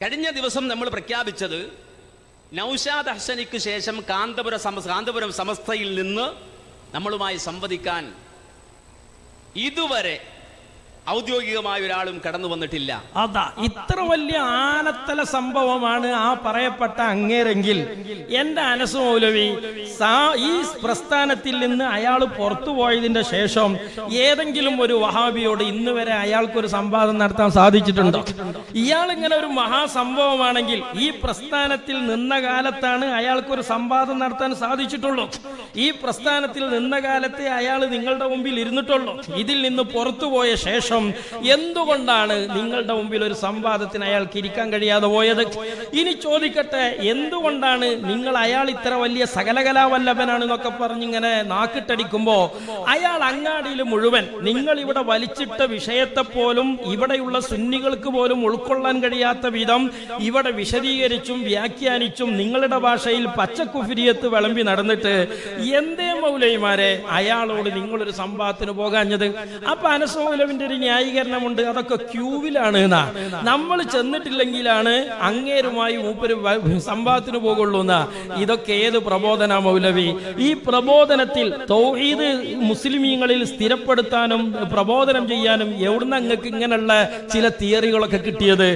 കഴിഞ്ഞ ദിവസം നമ്മൾ പ്രഖ്യാപിച്ചത് നൌഷാദ് ഹസനിക്ക് ശേഷം കാന്തപുര സമ കാന്തപുരം സമസ്തയിൽ നിന്ന് നമ്മളുമായി സംവദിക്കാൻ ഇതുവരെ ഔദ്യോഗികമായ ഒരാളും കടന്നു വന്നിട്ടില്ല. അതാ ഇത്ര വലിയ ആനത്തല സംഭവമാണ് ആ പറയപ്പെട്ട അങ്ങേരെങ്കിൽ. എന്റെ അനസ് മൗലവി ഈ പ്രസ്ഥാനത്തിൽ നിന്ന് അയാൾ പുറത്തു പോയതിന്റെ ശേഷം ഏതെങ്കിലും ഒരു വഹാബിയോട് ഇന്ന് വരെ അയാൾക്കൊരു സംവാദം നടത്താൻ സാധിച്ചിട്ടുണ്ടോ? ഇയാൾ ഇങ്ങനെ ഒരു മഹാസംഭവമാണെങ്കിൽ ഈ പ്രസ്ഥാനത്തിൽ നിന്ന കാലത്താണ് അയാൾക്കൊരു സംവാദം നടത്താൻ സാധിച്ചിട്ടുള്ളൂ. ഈ പ്രസ്ഥാനത്തിൽ നിന്ന കാലത്തെ അയാൾ നിങ്ങളുടെ മുമ്പിൽ ഇരുന്നിട്ടുള്ളൂ. ഇതിൽ നിന്ന് പുറത്തുപോയ ശേഷം എന്തുകൊണ്ടാണ് നിങ്ങളുടെ മുമ്പിൽ ഒരു സംവാദത്തിന് അയാൾക്ക് ഇരിക്കാൻ കഴിയാതെ പോയത്? ഇനി ചോദിക്കട്ടെ എന്തുകൊണ്ടാണ് നിങ്ങൾ അയാൾ ഇത്ര വലിയ സകലകലാവല്ലഭനാണെന്നൊക്കെ പറഞ്ഞിങ്ങനെ നാക്കിട്ടടിക്കുമ്പോ അയാൾ അങ്ങാടിയിൽ മുഴുവൻ നിങ്ങൾ ഇവിടെ വലിച്ചിട്ട വിഷയത്തെ പോലും ഇവിടെയുള്ള സുന്നികൾക്ക് പോലും ഉൾക്കൊള്ളാൻ കഴിയാത്ത വിധം ഇവിടെ വിശദീകരിച്ചും വ്യാഖ്യാനിച്ചും നിങ്ങളുടെ ഭാഷയിൽ പച്ചക്കുഫിരിയത്ത് വിളമ്പി നടന്നിട്ട് എന്തേ മൗലൈമാരെ അയാളോട് നിങ്ങളൊരു സംഭവത്തിന് പോകാഞ്ഞത്? അപ്പൊ അനസമൗലവിന്റെ ഒരു ന്യായീകരണമുണ്ട്. അതൊക്കെ ക്യൂവിലാണ് എന്നാ. നമ്മൾ ചെന്നിട്ടില്ലെങ്കിലാണ് അങ്ങേരുമായി മൂപ്പര് സംവാദത്തിന് പോകുള്ളൂ എന്നാ. ഇതൊക്കെ ഏത് പ്രബോധന മൗലവി? ഈ പ്രബോധനത്തിൽ തൗഹീദ് മുസ്ലിമീങ്ങളിൽ സ്ഥിരപ്പെടുത്താനും പ്രബോധനം ചെയ്യാനും എവിടുന്ന് അങ്ങക്ക് ഇങ്ങനെയുള്ള ചില തിയറികളൊക്കെ കിട്ടിയത്?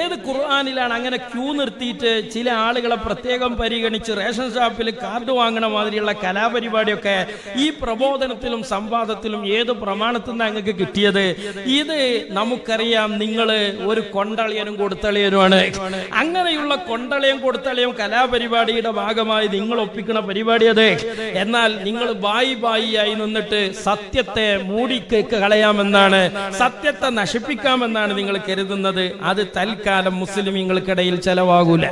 ഏത് ഖുർആാനിലാണ് അങ്ങനെ ക്യൂ നിർത്തിയിട്ട് ചില ആളുകളെ പ്രത്യേകം പരിഗണിച്ച് റേഷൻ ഷോപ്പിൽ കാർഡ് വാങ്ങണ മാതിരിയുള്ള കലാപരിപാടിയൊക്കെ ഈ പ്രബോധനത്തിലും സംവാദത്തിലും ഏത് പ്രമാണത്തിൽ നിന്ന് അങ്ങക്ക് കിട്ടിയത്? ഇത് നമുക്കറിയാം നിങ്ങൾ ഒരു കൊണ്ടളിയനും കൊടുത്തളിയനുമാണ്. അങ്ങനെയുള്ള കൊണ്ടളിയും കൊടുത്തളിയും കലാപരിപാടിയുടെ ഭാഗമായി നിങ്ങൾ ഒപ്പിക്കുന്ന പരിപാടി അതെ എന്നാൽ നിങ്ങൾ ബായി ബായി ആയി നിന്നിട്ട് സത്യത്തെ മൂടി കളയാമെന്നാണ്. സത്യത്തെ നശിപ്പിക്കാമെന്നാണ് നിങ്ങൾ കരുതുന്നത്. അത് തൽക്കാലം മുസ്ലിം നിങ്ങൾക്കിടയിൽ ചെലവാകൂല.